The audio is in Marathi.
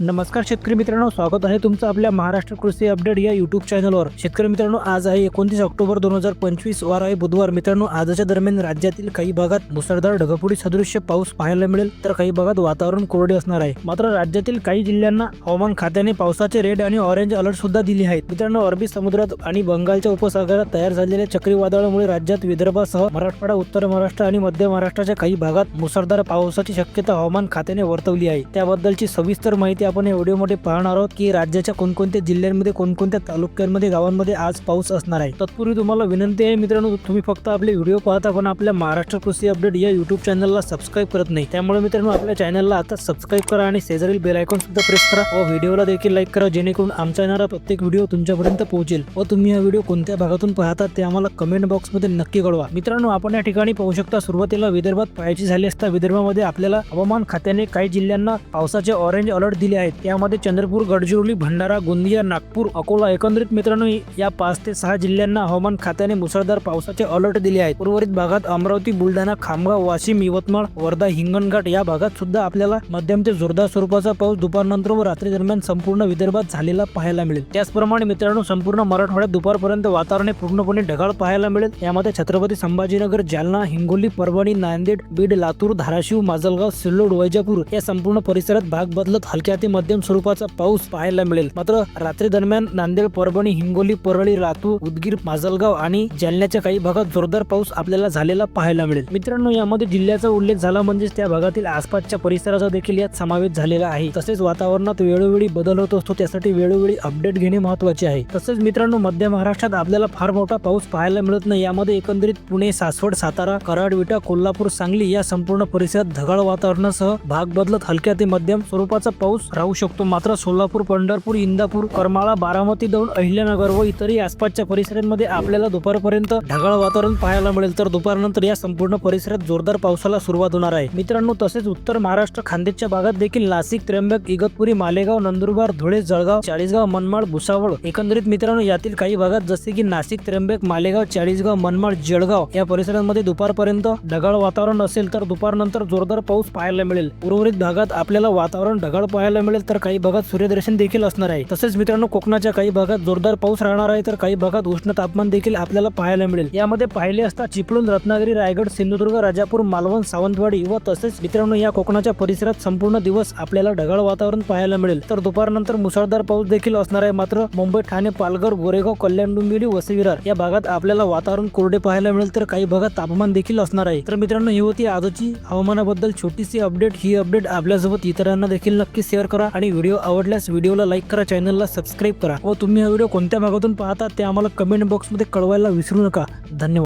नमस्कार शेतकरी मित्रांनो स्वागत आहे तुमचं आपल्या महाराष्ट्र कृषी अपडेट या युट्यूब चॅनलवर शेतकरी मित्रांनो आज आहे एकोणतीस ऑक्टोबर दोन हजार पंचवीस वार आहे बुधवार. मित्रांनो आजच्या दरम्यान राज्यातील काही भागात मुसळधार ढगफुडी सदृश्य पाऊस पाहायला मिळेल तर काही भागात वातावरण कोरडे असणार आहे. मात्र राज्यातील काही जिल्ह्यांना हवामान खात्याने पावसाचे रेड आणि ऑरेंज अलर्ट सुद्धा दिले आहेत. मित्रांनो अरबी समुद्रात आणि बंगालच्या उपसागरात तयार झालेल्या चक्रीवादळामुळे राज्यात विदर्भासह मराठवाडा उत्तर महाराष्ट्र आणि मध्य महाराष्ट्राच्या काही भागात मुसळधार पावसाची शक्यता हवामान खात्याने वर्तवली आहे. त्याबद्दलची सविस्तर माहिती आपण या मोठे पाहणार आहोत की राज्याच्या कोणकोणत्या जिल्ह्यांमध्ये कोणकोणत्या तालुक्यांमध्ये गावांमध्ये आज पाऊस असणार आहे. तत्पूर्वी तुम्हाला विनंती आहे मित्रांनो तुम्ही फक्त आपले व्हिडिओ पाहता पण आपल्या महाराष्ट्र कृषी अपडेट या युट्यूब चॅनलला सबस्क्राईब करत नाही. त्यामुळे मित्रांनो आपल्या चॅनलला आता सबस्क्राईब करा आणि शेजारील बेल आयकॉन सुद्धा प्रेस करा व व्हिडिओला देखील लाईक करा जेणेकरून आमचा येणारा प्रत्येक व्हिडिओ तुमच्यापर्यंत पोहोचेल व तुम्ही हा व्हिडिओ कोणत्या भागातून पाहतात ते आम्हाला कमेंट बॉक्समध्ये नक्की कळवा. मित्रांनो आपण या ठिकाणी पाहू शकता सुरुवातीला विदर्भात पाहायची झाली असता विदर्भामध्ये आपल्याला हवामान खात्याने काही जिल्ह्यांना पावसाचे ऑरेंज अलर्ट दिले आहेत. त्यामध्ये चंद्रपूर गडचिरोली भंडारा गोंदिया नागपूर अकोला एकंदरीत मित्रांनो या पाच ते सहा जिल्ह्यांना हवामान खात्याने मुसळधार पावसाचे अलर्ट दिले आहेत. उर्वरित भागात अमरावती बुलढाणा खामगाव वाशिम यवतमाळ वर्धा हिंगणघाट या भागात सुद्धा आपल्याला मध्यम ते जोरदार स्वरूपाचा पाऊस दुपारनंतर व रात्री दरम्यान संपूर्ण विदर्भात झालेला पाहायला मिळेल. त्याचप्रमाणे मित्रांनो संपूर्ण मराठवाड्यात दुपारपर्यंत वातावरण पूर्णपणे ढगाळ पाहायला मिळेल. यामध्ये छत्रपती संभाजीनगर जालना हिंगोली परभणी नांदेड बीड लातूर धाराशिव माजलगाव सिल्लोड वैजापूर या संपूर्ण परिसरात भाग बदलत हलक्या ते मध्यम स्वरूपाचा पाऊस पाहायला मिळेल. मात्र रात्री दरम्यान नांदेड परभणी हिंगोली परळी लातूर उदगीर माजलगाव आणि जालन्याच्या काही भागात जोरदार पाऊस आपल्याला झालेला पाहायला मिळेल. मित्रांनो यामध्ये जिल्ह्याचा उल्लेख झाला म्हणजेच त्या भागातील आसपासच्या परिसराचा देखील यात समावेश झालेला आहे. तसेच वातावरणात वेळोवेळी बदल होत असतो त्यासाठी वेळोवेळी अपडेट घेणे महत्त्वाचे आहे. तसेच मित्रांनो मध्य महाराष्ट्रात आपल्याला फार मोठा पाऊस पाहायला मिळत नाही. यामध्ये एकंदरीत पुणे सासवड सातारा कराड विटा कोल्हापूर सांगली या संपूर्ण परिसरात ढगाळ वातावरणासह भाग बदलत हलक्या ते मध्यम स्वरूपाचा पाऊस राहू शकतो. मात्र सोलापूर पंढरपूर इंदापूर करमाळा बारामती दौंड अहिल्यानगर व इतरही आसपासच्या परिसरांमध्ये आपल्याला दुपारपर्यंत ढगाळ वातावरण पाहायला मिळेल. तर दुपारनंतर या संपूर्ण परिसरात जोरदार पावसाला सुरुवात होणार आहे. मित्रांनो तसेच उत्तर महाराष्ट्र खानदेशच्या भागात देखील नाशिक त्र्यंबक इगतपुरी मालेगाव नंदुरबार धुळे जळगाव चाळीसगाव मनमाड भुसावळ एकंदरीत मित्रांनो यातील काही भागात जसे की नाशिक त्र्यंबक मालेगाव चाळीसगाव मनमाड जळगाव या परिसरांमध्ये दुपारपर्यंत ढगाळ वातावरण असेल तर दुपारनंतर जोरदार पाऊस पाहायला मिळेल. उर्वरित भागात आपल्याला वातावरण ढगाळ पाहायला मिळेल तर काही भागात सूर्यदर्शन देखील असणार आहे. तसेच मित्रांनो कोकणाच्या काही भागात जोरदार पाऊस राहणार आहे तर काही भागात उष्ण तापमान देखील आपल्याला पाहायला मिळेल. यामध्ये पाहिले असता चिपळूण रत्नागिरी रायगड सिंधुदुर्ग राजापूर मालवण सावंतवाडी व तसेच मित्रांनो या कोकणाच्या परिसरात संपूर्ण दिवस आपल्याला ढगाळ वातावरण पाहायला मिळेल. तर दुपारनंतर मुसळधार पाऊस देखील असणार आहे. मात्र मुंबई ठाणे पालघर गोरेगाव कल्याण डोंबिवली वसई-विरार या भागात आपल्याला वातावरण कोरडे पाहायला मिळेल. तर काही भागात तापमान देखील असणार आहे. तर मित्रांनो ही होती आजची हवामानाबद्दल छोटीशी अपडेट ही अपडेट आपल्यासोबत इतरांना देखील नक्की शेअर करा आणि व्हिडिओ आवडल्यास व्हिडिओला लाईक करा चॅनलला सबस्क्राईब करा. व तुम्ही हा व्हिडिओ कोणत्या भागातून पाहता ते आम्हाला कमेंट बॉक्समध्ये कळवायला विसरू नका. धन्यवाद.